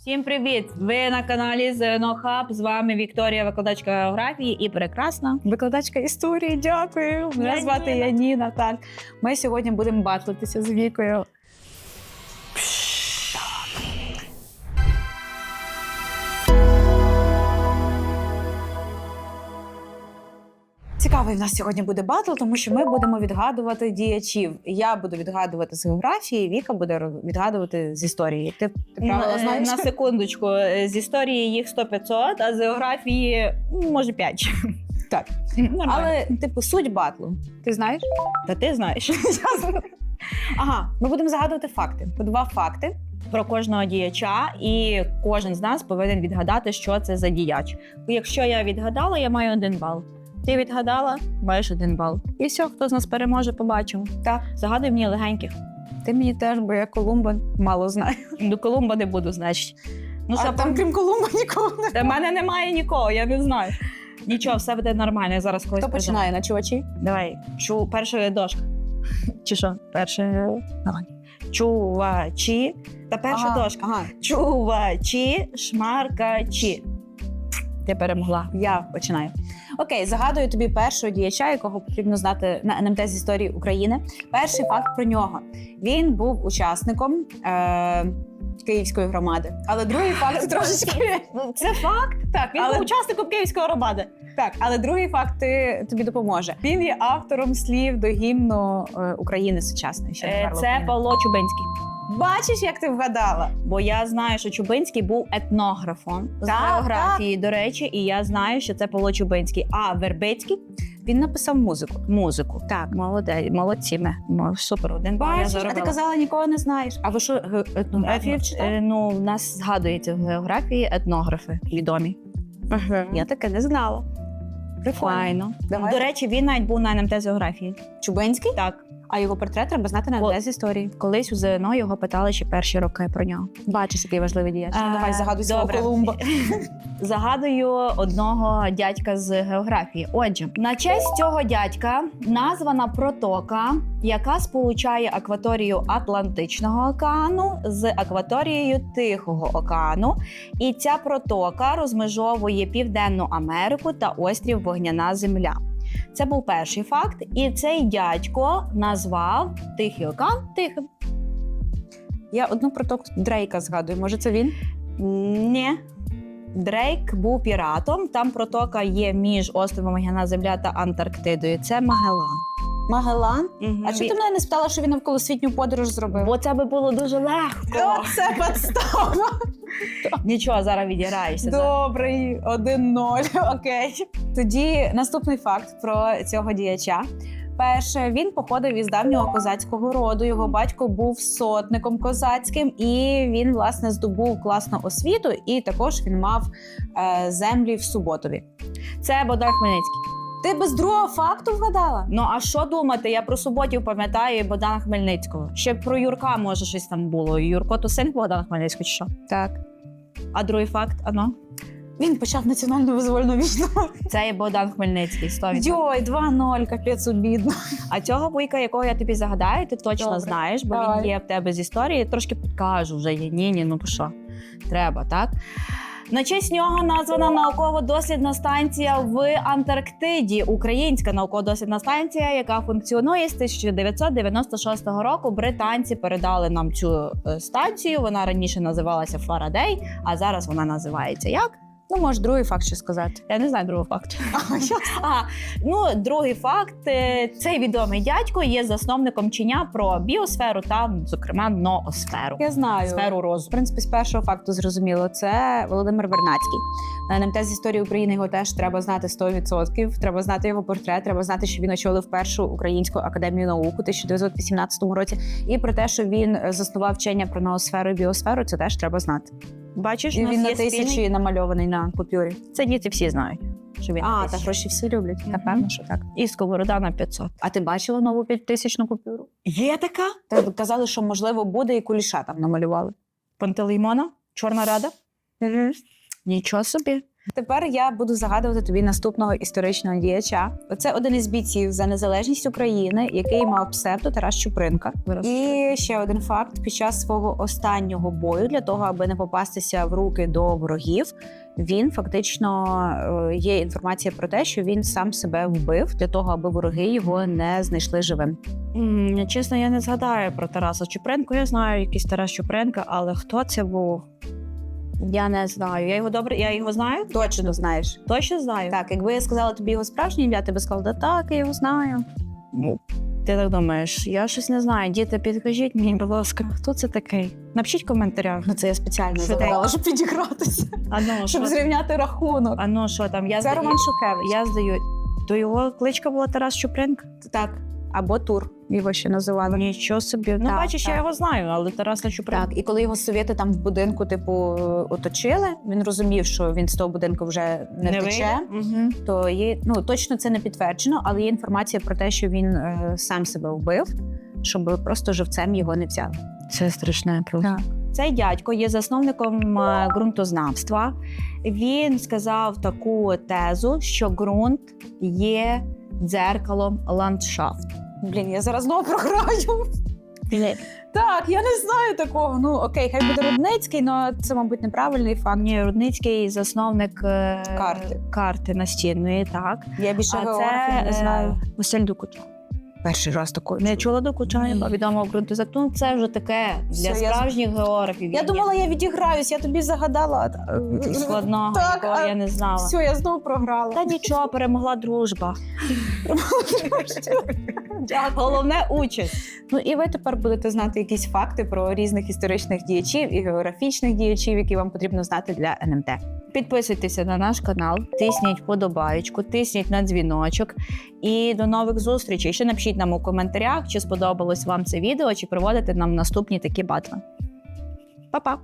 Всім привіт! Ви на каналі ЗНО Хаб. З вами Вікторія, викладачка географії і прекрасна. Викладачка історії, дякую. Мене звати Яніна. Так, ми сьогодні будемо батлитися з вікою. Цікавий в нас сьогодні буде батл, тому що ми будемо відгадувати діячів. Я буду відгадувати з географії, Віка буде відгадувати з історії. Ти, ти правила На- знаєш? На секундочку, е, з історії їх 100-500, а з географії ну, може 5. Так. Нормально. Але, типу, суть батлу. Ти знаєш? Та ти знаєш Ага, ми будемо загадувати факти. По два факти. про кожного діяча, і кожен з нас повинен відгадати, що це за діяч. Якщо я відгадала, я маю один бал. Ти відгадала, маєш один бал. І все, хто з нас переможе, побачимо. Так. Загадуй мені легеньких. Ти мені теж, бо я Колумба мало знаю. До Колумба не буду, значить. Ну, а там, крім Колумба, нікого не. Та в мене немає нікого, я не знаю. Нічого, все буде нормально. Я зараз когось Хто призову. починає на чувачі? Давай. Чу, перша дошка. Чи що? Перша. Давай. Чувачі. Та перша ага, дошка. Ага, Чувачі, шмаркачі. Ти перемогла. я починаю. Окей, загадую тобі першого діяча, якого потрібно знати на НМТ з історії України. Перший факт про нього. Він був учасником е- Київської громади. Але другий факт трошечки. Це факт. Так, Він але був учасником Київської громади. Так, але другий факт ти, тобі допоможе. Він є автором слів до гімну е, України сучасної. Ще Е, Це. Павло Чубинський. Бачиш, як ти вгадала. Бо я знаю, що Чубинський був етнографом з Так, географії, до речі, і я знаю, що це Павло Чубинський. А Вербицький Він написав музику. музику. Так, молодець, молодці ми. Мо- Супер, один бал я Бачиш, а ти заробила. казала, нікого не знаєш. А ви що ге- етнографію Етно- е, Ну, в нас згадується в географії етнографи відомі. Я таке не знала. Прикольно. Файно. Давай. До речі, він навіть був на НМТ з географії. Чубинський, Так, а його портрет треба знати на О. З історії. колись у ЗНО його питали ще перші роки про нього. Бачиш, який важливий діяч. Ну, Давай загадуй свого добре. Колумба. Загадую одного дядька з географії. Отже, на честь цього дядька названа протока, яка сполучає акваторію Атлантичного океану з акваторією Тихого океану. І ця протока розмежовує Південну Америку та острів Вогняна Земля. Це був перший факт, і цей дядько назвав Тихий океан Тихим. Я одну проток Дрейка згадую. Може, це він? Ні. Дрейк був піратом. Там протока є між островом Вогняна Земля та Антарктидою. Це Магелан. Магелан. Мгм. А чому ти мене не спитала, що він навколосвітню подорож зробив? Бо це би було дуже легко. Це підстава. Нічого, зараз відіграєшся. Добрий, 1-0. Окей. Тоді наступний факт про цього діяча. Перше, він походив із давнього козацького роду. Його батько був сотником козацьким, і він власне здобув класну освіту. І також він мав е, землі в Суботові. Це Богдан Хмельницький. Ти без другого факту вгадала? Ну а що думати? Я про суботів пам'ятаю і Богдана Хмельницького. Ще про Юрка, може, щось там було. Юрко то син Богдана Хмельницького, чи що? Так. А другий факт, ано? Він почав національну визвольну війну. Це є Богдан Хмельницький. 100%. Йой, 2-0, капець обідно. А цього буйка, якого я тобі загадаю, ти точно Добре. знаєш, бо Давай. він є в тебе з історії. Трошки підкажу вже є. Ні, ні, ну що, треба, так? На честь нього названа науково-дослідна станція в Антарктиді, українська науково-дослідна станція, яка функціонує з 1996 року. Британці передали нам цю е, станцію. Вона раніше називалася Фарадей, а зараз вона називається як? Ну, може, другий факт що сказати. Я не знаю другого факту. А, ну, другий факт: е, цей відомий дядько є засновником чиня про біосферу та, зокрема, ноосферу. Я знаю. Сферу В принципі, з першого факту зрозуміло. Це Володимир Вернацький. На НМТ з історії України його теж треба знати 100%. Треба знати його портрет, треба знати, що він очолив першу українську академію наук у 1918 році. І про те, що він е, заснував вчення про ноосферу і біосферу, це теж треба знати. Бачиш, І у нас він на є тисячі спільний- намальований на купюрі. Це діти всі знають. Що він на А, та тисячі. гроші всі люблять. Напевно, що так. І сковорода на 500. А ти бачила нову п'ятитисячну купюру? Є така? Та казали, що можливо буде, і куліша там намалювали. Пантелеймона? Чорна рада? Нічого собі. Тепер я буду загадувати тобі наступного історичного діяча. Це один із бійців за незалежність України, який мав псевдо Тарас Чупринка. І ще один факт: під час свого останнього бою, для того, аби не попастися в руки до ворогів, він фактично е, є інформація про те, що він сам себе вбив для того, аби вороги його не знайшли живим. Чесно, я не згадаю про Тараса Чупренко. Я знаю якийсь Тарас Чупренко, але хто це був? Я не знаю. Я його добре, я його знаю. Точно знаєш. Точно знаю. Так, якби я сказала тобі його справжнє ім'я, ти би сказала, да так, я його знаю. Ну, Ти так думаєш? Я щось не знаю. Діти, підкажіть мені, будь ласка, хто це такий? Напишіть в коментарях. Ну це я спеціально Швиденько. задавала, щоб підігратися, А ну, що, щоб зрівняти рахунок. а ну, що там? Я Це здаю- Роман Шухевич. Я здаю. То його кличка була Тарас Чупренко? Так, або тур його ще називали. Нічого собі. Ну, Так, бачиш, так. я його знаю, але Тараса Чупренко. Так, і коли його совєти там в будинку, типу, оточили, він розумів, що він з того будинку вже не, втече. Угу. То є ну точно це не підтверджено, але є інформація про те, що він е, сам себе вбив, щоб просто живцем його не взяли. Це страшне просто. Так. Цей дядько є засновником е, ґрунтознавства. Він сказав таку тезу, що ґрунт є дзеркалом ландшафту. Блін, я зараз знову програю. Так, я не знаю такого. Ну окей, хай буде Рудницький, але це, мабуть, неправильний факт. Ні, Рудницький засновник е, Карти. карти настільної, так. Я більше а географії це не знаю. е, Василь Докучай. Перший раз такого. Не чула Докучаєва, ґрунтознавця. Ну, це вже таке для Все, я справжніх географів. Я думала, я відіграюсь, я тобі загадала. складного, Так, якого а- я не знала. Все, я знову програла. Та нічого, перемогла дружба. Головне участь. Ну і ви тепер будете знати якісь факти про різних історичних діячів і географічних діячів, які вам потрібно знати для НМТ. Підписуйтеся на наш канал, тисніть подобаєчку, тисніть на дзвіночок. І до нових зустрічей. Ще напишіть нам у коментарях, чи сподобалось вам це відео, чи проводите нам наступні такі батли. Па-па!